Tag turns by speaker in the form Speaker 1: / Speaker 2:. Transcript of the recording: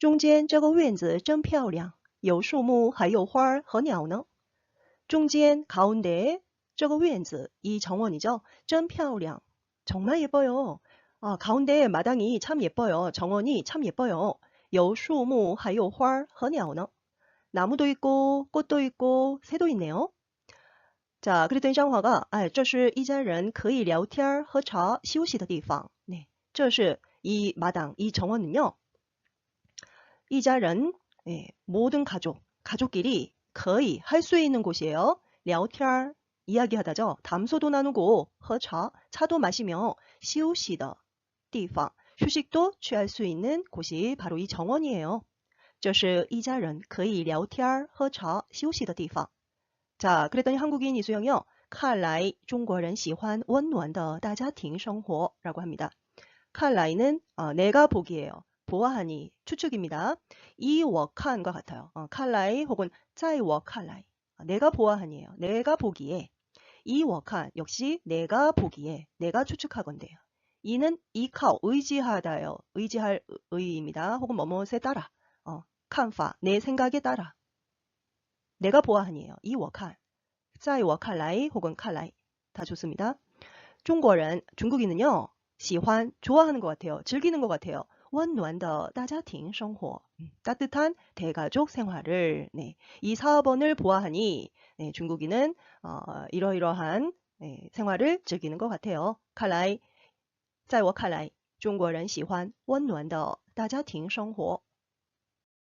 Speaker 1: 中间这个院子真漂亮，有树木还有花儿和鸟呢。中间가운데这个院子이 정원이죠. 真漂亮. 정말 예뻐요. 아, 가운데 마당이 참 예뻐요. 정원이 참 예뻐요. 有树木还有花儿和鸟呢. 나무도 있고 꽃도 있고 새도 있네요. 자, 그랬더니 짱화가 아, 这是一家人可以聊天喝茶休息的地方. 네. 这是이 마당, 이 정원은요. 이家人, 예, 모든 가족, 가족끼리 거의 할 수 있는 곳이에요. 聊天 이야기하다죠. 담소도 나누고 喝茶, 차도 마시며 休息的地方, 휴식도 취할 수 있는 곳이 바로 이 정원이에요. 这是一家人可以聊天喝茶休息的地方. 자, 그랬더니 한국인 이수영이요. 看来中国人喜欢温暖的大家庭生活라고 합니다. 看来는 어, 내가 보기에요. 보아하니 추측입니다. 이워 칸과 같아요. 어, 칼라이 혹은 차이워 칼라이 아, 내가 보아하니에요. 내가 보기에 이워 칸 역시 내가 보기에 내가 추측하건데요. 이는 이카오 의지하다요. 의지할 의의입니다. 혹은 뭐뭐에 따라 어, 칸파 내 생각에 따라 내가 보아하니에요. 이워 칸 짜이워 칼라이 혹은 칼라이 다 좋습니다. 중국인 중국인은요. 시환 좋아하는 것 같아요. 즐기는 것 같아요. 温暖的大家庭生活 따뜻한 대가족 생활을 네, 이 4번을 보아하니 네, 중국인은 어, 이러이러한 네, 생활을 즐기는 것 같아요. 看来在我看来中国人喜欢温暖的大家庭生活